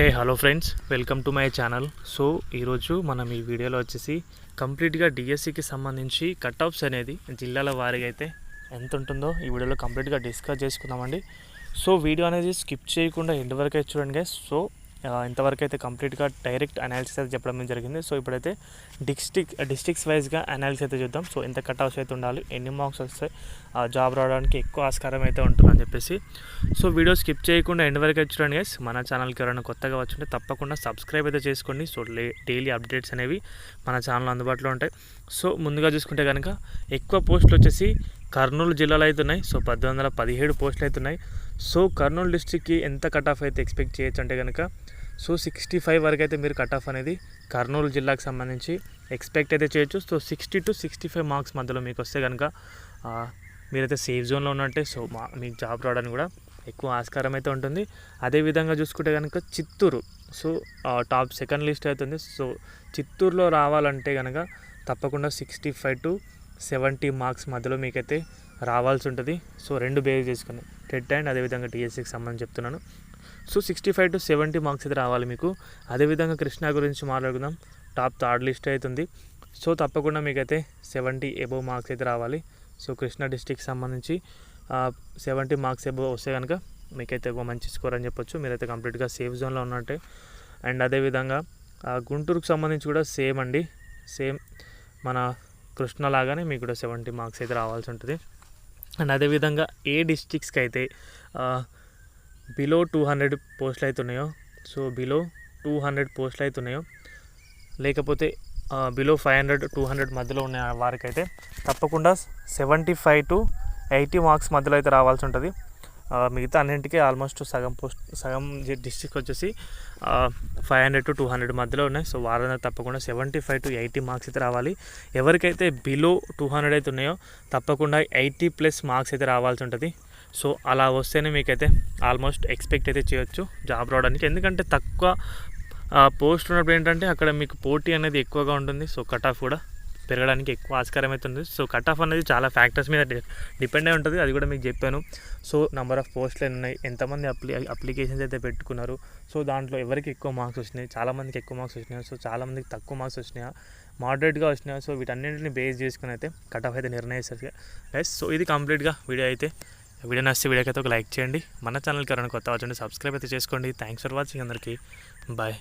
Hey hello friends welcome to my channel so ఈరోజు మనం ఈ వీడియోలో వచ్చేసి కంప్లీట్గా డిఎస్సికి సంబంధించి కట్ ఆఫ్స్ అనేది జిల్లాల వారీగా అయితే ఎంత ఉంటుందో ఈ వీడియోలో కంప్లీట్గా డిస్కస్ చేసుకుందామండి. సో వీడియో అనేది స్కిప్ చేయకుండా ఎండ్ చూడండి సో ఇంతవరకు అయితే కంప్లీట్గా డైరెక్ట్ అనాలిసిస్ అయితే చెప్పడం జరిగింది. సో ఇప్పుడైతే డిస్టిక్ డిస్టిక్స్ వైజ్గా అనాలిసిస్ అయితే చూద్దాం. సో ఎంత కట్ ఆఫ్స్ అయితే ఉండాలి. ఎన్ని మార్క్స్ వస్తాయి? ఆ జాబ్ రావడానికి ఎక్కువ ఆస్కారం అయితే ఉంటుందని చెప్పేసి. సో వీడియో స్కిప్ చేయకుండా ఎండ్ వరకు అయితే చూడండి గైస్ మన ఛానల్కి ఎవరైనా కొత్తగా వచ్చుంటే తప్పకుండా సబ్స్క్రైబ్ అయితే చేసుకోండి. సో డైలీ అప్డేట్స్ అనేవి మన ఛానల్ అందుబాటులో ఉంటాయి. సో ముందుగా చూసుకుంటే కనుక ఎక్కువ పోస్టులు వచ్చేసి కర్నూలు జిల్లాలో అవుతున్నాయి ఉన్నాయి. సో పద్దెనిమిది వందల పదిహేడు పోస్టులు అవుతున్నాయి సో కర్నూలు డిస్టిక్కి ఎంత కట్ ఆఫ్ అయితే ఎక్స్పెక్ట్ చేయొచ్చు అంటే కనుక సో సిక్స్టీ ఫైవ్ వరకు అయితే మీరు కట్ ఆఫ్ అనేది కర్నూలు జిల్లాకు సంబంధించి ఎక్స్పెక్ట్ అయితే చేయొచ్చు. So sixty to sixty five marks మధ్యలో మీకు వస్తే కనుక మీరైతే సేఫ్ జోన్లో ఉన్నట్టే సో మా మీకు జాబ్ రావడానికి కూడా ఎక్కువ ఆస్కారం అయితే ఉంటుంది. అదేవిధంగా చూసుకుంటే కనుక Chittoor so top second list అవుతుంది సో చిత్తూరులో రావాలంటే కనుక తప్పకుండా sixty five to seventy marks మధ్యలో మీకైతే రావాల్సి ఉంటుంది. సో రెండు బేస్ చేసుకుని టెట్ అండ్ అదేవిధంగా టీఎస్సీకి సంబంధించి చెప్తున్నాను. So sixty five to seventy marks అయితే రావాలి మీకు. అదేవిధంగా కృష్ణా గురించి మాట్లాడుకుందాం. టాప్ థర్డ్ లిస్ట్ అవుతుంది సో తప్పకుండా మీకైతే సెవెంటీ ఎబో మార్క్స్ అయితే రావాలి. సో కృష్ణా డిస్టిక్ సంబంధించి సెవెంటీ మార్క్స్ ఎబోవ్ వస్తే కనుక మీకైతే ఒక మంచి స్కోర్ అని చెప్పొచ్చు. మీరైతే కంప్లీట్గా సేఫ్ జోన్లో ఉన్నట్టే. అండ్ అదేవిధంగా గుంటూరుకు సంబంధించి కూడా సేమ్ అండి. సేమ్ మన కృష్ణ లాగానే మీకు కూడా సెవెంటీ మార్క్స్ అయితే రావాల్సి ఉంటుంది. అండ్ అదేవిధంగా ఏ డిస్టిక్స్కి అయితే బిలో టూ హండ్రెడ్ పోస్టులు అయితే ఉన్నాయో సో బిలో టూ హండ్రెడ్ పోస్టులు అయితే ఉన్నాయో లేకపోతే below five hundred two hundred మధ్యలో ఉన్న వారికైతే తప్పకుండా seventy five to eighty marks మధ్యలో అయితే రావాల్సి ఉంటుంది. మిగతా అన్నింటికి ఆల్మోస్ట్ సగం పోస్ట్ సగం డిస్టిక్ వచ్చేసి five hundred to two hundred మధ్యలో ఉన్నాయి. సో వారందరూ తప్పకుండా seventy five to eighty marks అయితే రావాలి. ఎవరికైతే బిలో టూ హండ్రెడ్ అయితే ఉన్నాయో తప్పకుండా ఎయిటీ ప్లస్ మార్క్స్ అయితే రావాల్సి ఉంటుంది. సో అలా వస్తేనే మీకైతే ఆల్మోస్ట్ ఎక్స్పెక్ట్ అయితే చేయొచ్చు జాబ్ రావడానికి. ఎందుకంటే తక్కువ పోస్ట్ ఉన్నప్పుడు ఏంటంటే అక్కడ మీకు పోటీ అనేది ఎక్కువగా ఉంటుంది. సో కట్ ఆఫ్ కూడా. పెరగడానికి ఎక్కువ ఆస్కారం అవుతుంది సో కట్ ఆఫ్ అనేది చాలా ఫ్యాక్టర్స్ మీద డిపెండ్ అయి ఉంటుంది. అది కూడా మీకు చెప్పాను. సో నెంబర్ ఆఫ్ పోస్టులు ఉన్నాయి? ఎంతమంది అప్లి అప్లికేషన్స్ అయితే పెట్టుకున్నారు? సో దాంట్లో ఎవరికి ఎక్కువ మార్క్స్ వచ్చినాయి? చాలామందికి ఎక్కువ మార్క్స్ వచ్చినాయి? సో చాలామందికి తక్కువ మార్క్స్ వచ్చినాయా? మోడరేట్గా వచ్చినాయి? సో వీటన్నింటిని బేస్ చేసుకుని అయితే కట్ ఆఫ్ అయితే నిర్ణయిస్తారు. గైస్ సో ఇది కంప్లీట్గా వీడియో అయితే. వీడియో నచ్చితే వీడియోకి అయితే ఒక లైక్ చేయండి. మన ఛానల్కి ఎవరైనా కొత్త వచ్చండి సబ్స్క్రైబ్ అయితే చేసుకోండి. థ్యాంక్స్ ఫర్ వాచింగ్ అందరికీ. బాయ్